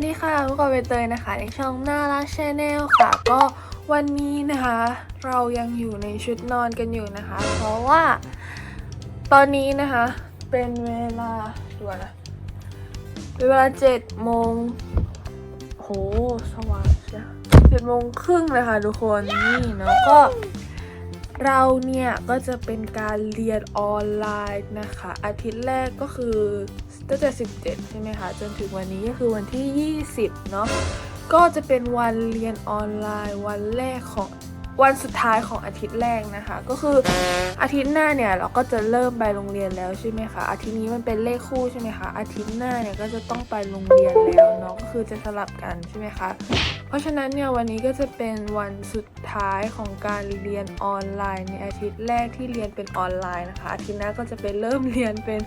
วัสดีค่ะพวกเราใบเตยนะคะในช่องน่ารักชาแนลค่ะ ก็วันนี้นะคะ เรายังอยู่ในชุดนอนกันอยู่นะคะ เพราะว่า ตอนนี้นะคะ เป็นเวลาดูก่อนนะเป็นเวลาเจ็ดโมงโหสว่างจ้ะเจ็ดโมงครึ่งเลยค่ะทุกคนนี่เนาะก็ เราเนี่ย ก็จะเป็นการเรียนออนไลน์นะคะ อาทิตย์แรกก็คือ ตั้งแต่ 17 ใช่ไหมคะ จนถึงวันนี้ก็คือวันที่ 20 เนาะก็จะเป็นวันเรียนออนไลน์วันแรกของวันสุดท้ายของอาทิตย์แรกนะคะ ก็คืออาทิตย์หน้าเนี่ยเราก็จะเริ่มไปโรงเรียนแล้วใช่ไหมคะอาทิตย์นี้มันเป็นเลขคู่ใช่ไหมคะอาทิตย์หน้าเนี่ยก็จะต้องไปโรงเรียนแล้วเนาะก็คือจะสลับกันใช่ไหมคะเพราะฉะนั้นเนี่ยวันนี้ก็จะเป็นวันสุดท้ายของการเรียนออนไลน์ในอาทิตย์แรกที่เรียนเป็นออนไลน์นะคะอาทิตย์หน้าก็จะเป็นเริ่มเรียนเป็น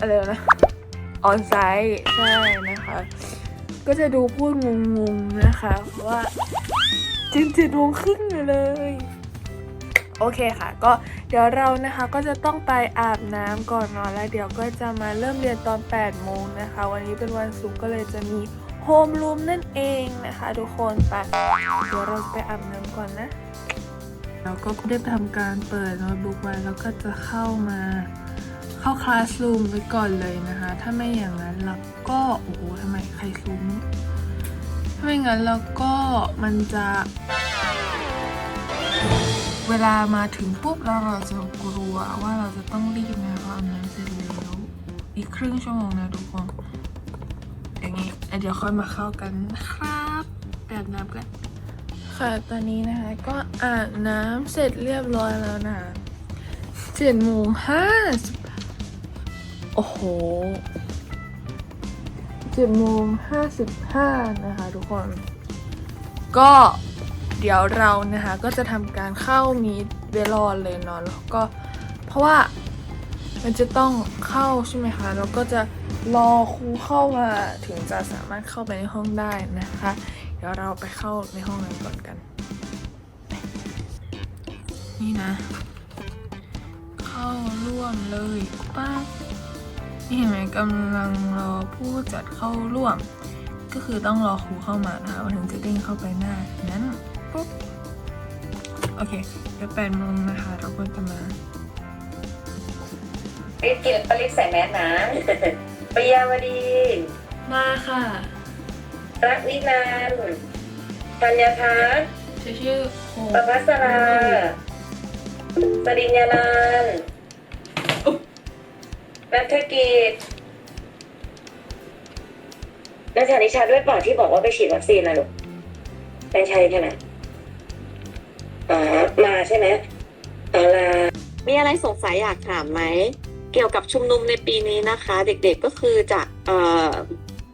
อะไรนะออนไซต์ใช่นะคะ ก็จะดูพูดงงๆนะคะเพราะว่าจริงจิตวงครึ่งเลย โอเคค่ะ ก็เดี๋ยวเรานะคะก็จะต้องไปอาบน้ำก่อนนอนแล้วเดี๋ยวก็จะมาเริ่มเรียนตอน 8 โมงนะคะ วันนี้เป็นวันศุกร์ก็เลยจะมีโฮมรูมนั่นเองนะคะ ทุกคนไปเดี๋ยวเราไปอาบน้ำก่อนนะ เราก็ได้ทำการเปิดโน้ตบุ๊กไว้แล้วก็จะเข้ามา เข้าคลาสรูมไว้ก่อนเลยนะคะ ถ้าไม่อย่างนั้นเราก็โอ้โหทำไมใครซูมถ้าไม่งั้นเราก็มันจะ เวลามาถึงปุ๊บแล้วเราจะกลัวว่าเราจะต้องรีบนะเพราะอาบน้ำเสร็จแล้วอีกครึ่งชั่วโมงนะทุกคนอย่างงี้เดี๋ยวค่อยมาเข้ากันครับแบบน้ำกันค่ะตอนนี้นะคะก็อาบน้ำเสร็จเรียบร้อยแล้วนะเจ็ดโมงห้าสิบ โอ้โหเจ็ดโมงห้าสิบห้านะคะทุกคน ก็เดี๋ยวเรานะคะก็จะทำการเข้ามีเวลอนเลยเนาะแล้วก็เพราะว่ามันจะต้องเข้าใช่ไหมคะแล้วก็จะรอครูเข้ามาถึงจะสามารถเข้าไปในห้องได้นะคะ เดี๋ยวเราไปเข้าในห้องนั้นก่อนกัน นี่นะ เข้าร่วมเลยป้า นี่เห็นไหมกำลังรอผู้จัดเข้าร่วม ก็คือต้องรอครูเข้ามานะคะมันถึงจะเด้งเข้าไปหน้านั้นปุ๊บโอเคเดี๋ยวแปดโมงนะคะเราก็จะมารีบกินแล้วก็รีบใส่แมสนะปยาวดีมาค่ะรักวินานธัญพัฒน์ชื่อชื่อโฮประภัสราสริญญานันท์ นัฐกิจนักชานิชาด้วยป่าที่บอกว่าไปฉีดวัคซีนนะลูกเป็นใช่ใช่ไหมอ๋อมาใช่ไหมอ๋อลามีอะไรสงสัยอยากถามไหม เกี่ยวกับชุมนุมในปีนี้นะคะ เด็กๆก็คือจะเอ่อ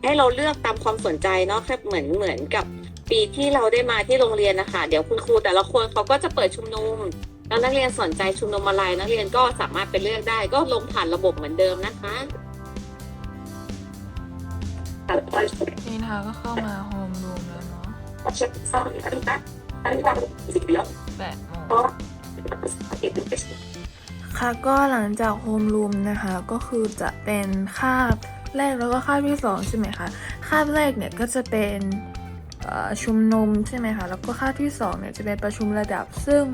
ให้เราเลือกตามความสนใจเนาะแค่เหมือนเหมือนกับปีที่เราได้มาที่โรงเรียนนะคะ เดี๋ยวคุณครูแต่ละคนเขาก็จะเปิดชุมนุม แล้วนักเรียนสนใจชุมนุมอะไรนักเรียนก็สามารถไปเลือกได้ก็ลงผ่านระบบเหมือนเดิมนะคะนี่นะคะก็เข้ามาโฮมรูมแล้วเนาะแปดโมงค่ะก็หลังจากโฮมรูมนะคะก็คือจะเป็นคาบแรกแล้วก็คาบที่สองใช่ไหมคะคาบแรกเนี่ยก็จะเป็นเอ่อชุมนุมใช่ไหมคะแล้วก็คาบที่สองเนี่ยจะเป็นประชุมระดับซึ่ง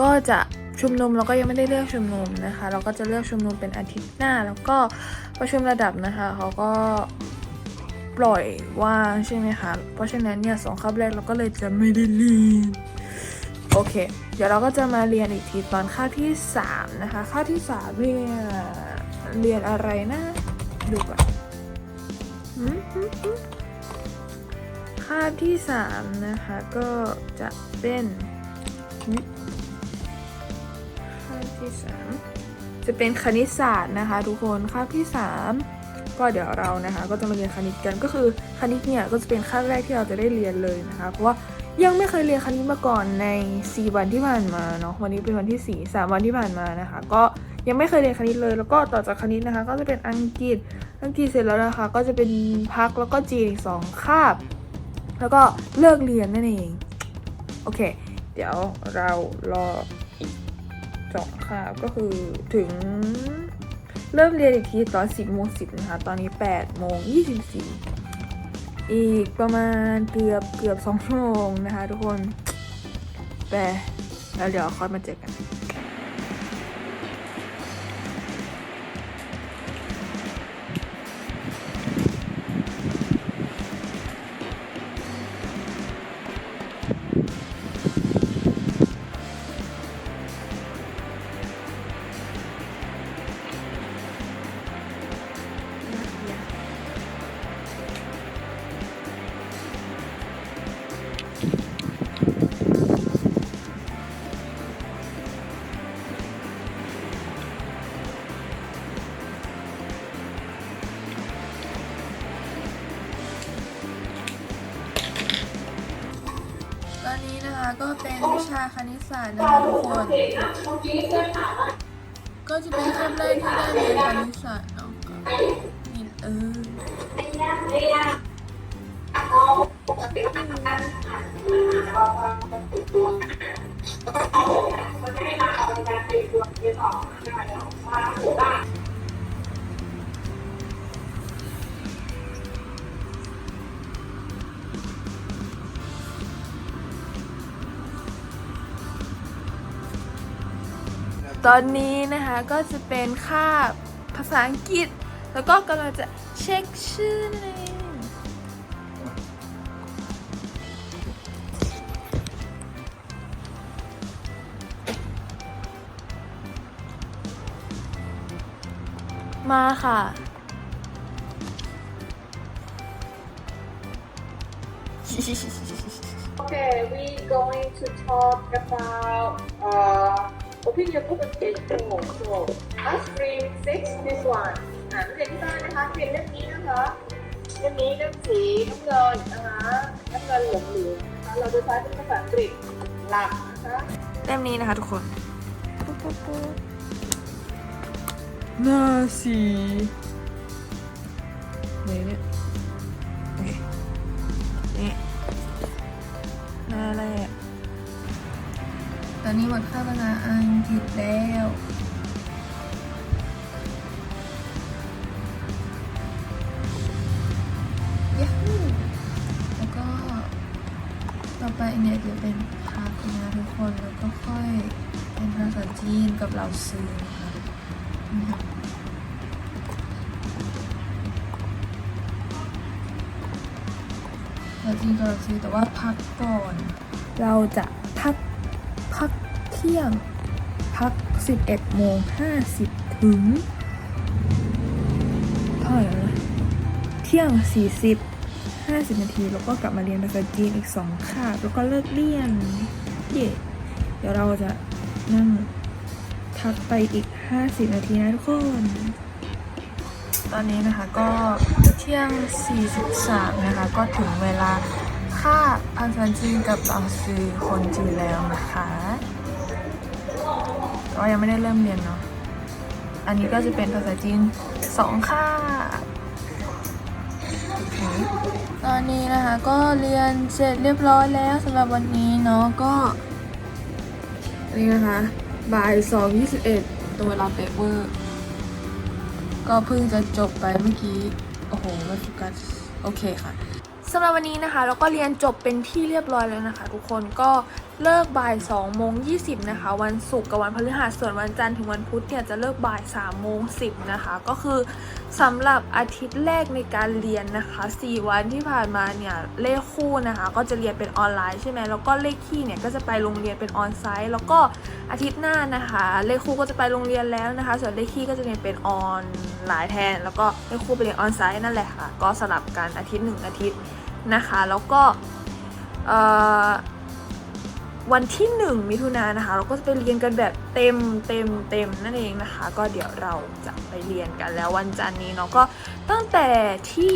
ก็จะชุมนุมเราก็ยังไม่ได้เลือกชุมนุมนะคะ เราก็จะเลือกชุมนุมเป็นอาทิตย์หน้า แล้วก็ประชุมระดับนะคะเขาก็ปล่อยว่างใช่ไหมคะ เพราะฉะนั้นเนี่ยสองคาบแรกเราก็เลยจะไม่ได้เรียนโอเค เดี๋ยวเราก็จะมาเรียนอีกทีตอนคาบที่ 3 นะคะคาบที่3เนี่ยเรียนอะไรนะ ดูก่อนคาบที่ 3 นะคะ ก็จะเป็นหืมค่ บที่ 3 จะเป็นคณิตศาสตร์นะคะ ทุกคนคาบที่ 3 ก็เดี๋ยวเรานะคะก็จะมาเรียนคณิตกันก็คือคณิตเนี่ยก็จะเป็นคาบแรกที่เราจะได้เรียนเลยนะคะ เพราะว่ายังไม่เคยเรียนคณิตมาก่อนใน 4 วันที่ผ่านมาเนาะวันนี้เป็นวันที่ 4 3 วันที่ผ่านมานะคะ ก็ยังไม่เคยเรียนคณิตเลย แล้วก็ต่อจากคณิตนะคะ ก็จะเป็นอังกฤษอังกฤษเสร็จแล้วนะคะ ก็จะเป็นพักแล้วก็จีนอีกสองคาบ แล้วก็เลิกเรียนนั่นเอง โอเค เดี๋ยวเรารอ อีกสองคาบก็คือถึงเริ่มเรียนอีกทีตอน 10โมง10นะคะ ตอนนี้8โมง24 อีกประมาณเกือบเกือบ2ชั่วโมงนะคะทุกคน แต่แล้วเดี๋ยวค่อยมาเจอกัน ก็เป็นวิชาคณิตศาสตร์นะคะทุกคน ก็จะเป็นขั้นแรกที่ได้เรียนคณิตศาสตร์เนาะก็นี่เออตอน นี้นะคะก็จะเป็นคาบภาษาอังกฤษ แล้วก็กำลังจะเช็คชื่อนั่นเองมาค่ะ Okay, we going to talk about uh, opinion book on page four. So, us stream six, this one. อ่านเรียนที่บ้านนะคะเรียนเล่มนี้นะคะเล่มนี้เล่มสีน้ำเงินนะคะน้ำเงินเหลืองเหลืองๆนะคะเราจะใช้เป็นภาษาอังกฤษหลักนะคะเล่มนี้นะคะทุกคนปุ๊บปุ๊บปุ๊บหน้าสีเนี่ยเนี่ยโอเคนี่หน้าแรกต อนนี้หมดค่าภาษาอังกฤษแล้วยัฮูแล้วก็ต่อไปเนี่ยจะเป็นพักนะทุกคน แล้วก็ค่อยเป็นภาษาจีนกับเราซื้อนะคะภาษาจีนกับเราซื้อแต่ว่าพักก่อน เราจะพัก ที่ยง พัก 11โมง50 ถึงเท่าไหร่นะเที่ยง 40 50 นาที แล้วก็กลับมาเรียนภาษาจีนอีก 2 คาบ แล้วก็เลิกเรียน เย่เดี๋ยวเราจะนั่งพักไปอีก 50 นาทีนะทุกคน ตอนนี้นะคะก็เที่ยง 43 นะคะ ก็ถึงเวลาค่าภาษาจีนกับเราซื้อคนจีนแล้วนะคะ แต่ว่ายังไม่ได้เริ่มเรียนเนาะ อันนี้ก็จะเป็นภาษาจีนสองค่าตอนนี้นะคะก็เรียนเสร็จเรียบร้อยแล้วสำหรับวันนี้เนาะก็ นี่นะคะบ่ายสองยี่สิบเอ็ดตรงเวลาเป๊ะเวอร์ ก็เพิ่งจะจบไปเมื่อกี้ โอ้โหไม่โฟกัสโอเคค่ะสำหรับวันนี้นะคะ เราก็เรียนจบเป็นที่เรียบร้อยแล้วนะคะ ทุกคนก็ เลิกบ่าย2โมง20นะคะ วันศุกร์กับวันพฤหัสส่วนวันจันทร์ถึงวันพุธเนี่ยจะเลิกบ่าย3โมง10นะคะ ก็คือสำหรับอาทิตย์แรกในการเรียนนะคะ 4 วันที่ผ่านมาเนี่ยเลขคู่นะคะ ก็จะเรียนเป็นออนไลน์ใช่ไหมแล้วก็เลขคี่เนี่ยก็จะไปโรงเรียนเป็นออนไซต์แล้วก็อาทิตย์หน้านะคะ เลขคู่ก็จะไปโรงเรียนแล้วนะคะ ส่วนเลขคี่ก็จะเรียนเป็นออนไลน์แทน แล้วก็เลขคู่ไปเรียนออนไซต์นั่นแหละค่ะ ก็สลับกันอาทิตย์หนึ่งอาทิตย์นะคะ แล้วก็เอ่อ วันที่ 1 มิถุนายนนะคะ เราก็จะไปเรียนกันแบบเต็มเต็มเต็มนั่นเองนะคะ ก็เดี๋ยวเราจะไปเรียนกันแล้ววันจันทร์นี้เนาะก็ตั้งแต่ที่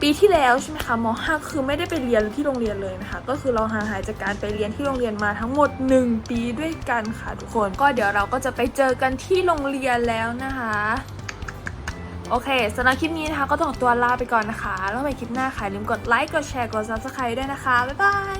ปีที่แล้วใช่ไหมคะม .5 คือไม่ได้ไปเรียนที่โรงเรียนเลยนะคะ ก็คือเราห่างหายจากการไปเรียนที่โรงเรียนมาทั้งหมด 1 ปีด้วยกันค่ะทุกคนก็เดี๋ยวเราก็จะไปเจอกันที่โรงเรียนแล้วนะคะโอเคสำหรับคลิปนี้นะคะก็ต้องตัวลาไปก่อนนะคะ แล้วไปคลิปหน้าค่ะอย่าลืมกดไลค์กดแชร์กด subscribe ด้วยนะคะ บ๊ายบาย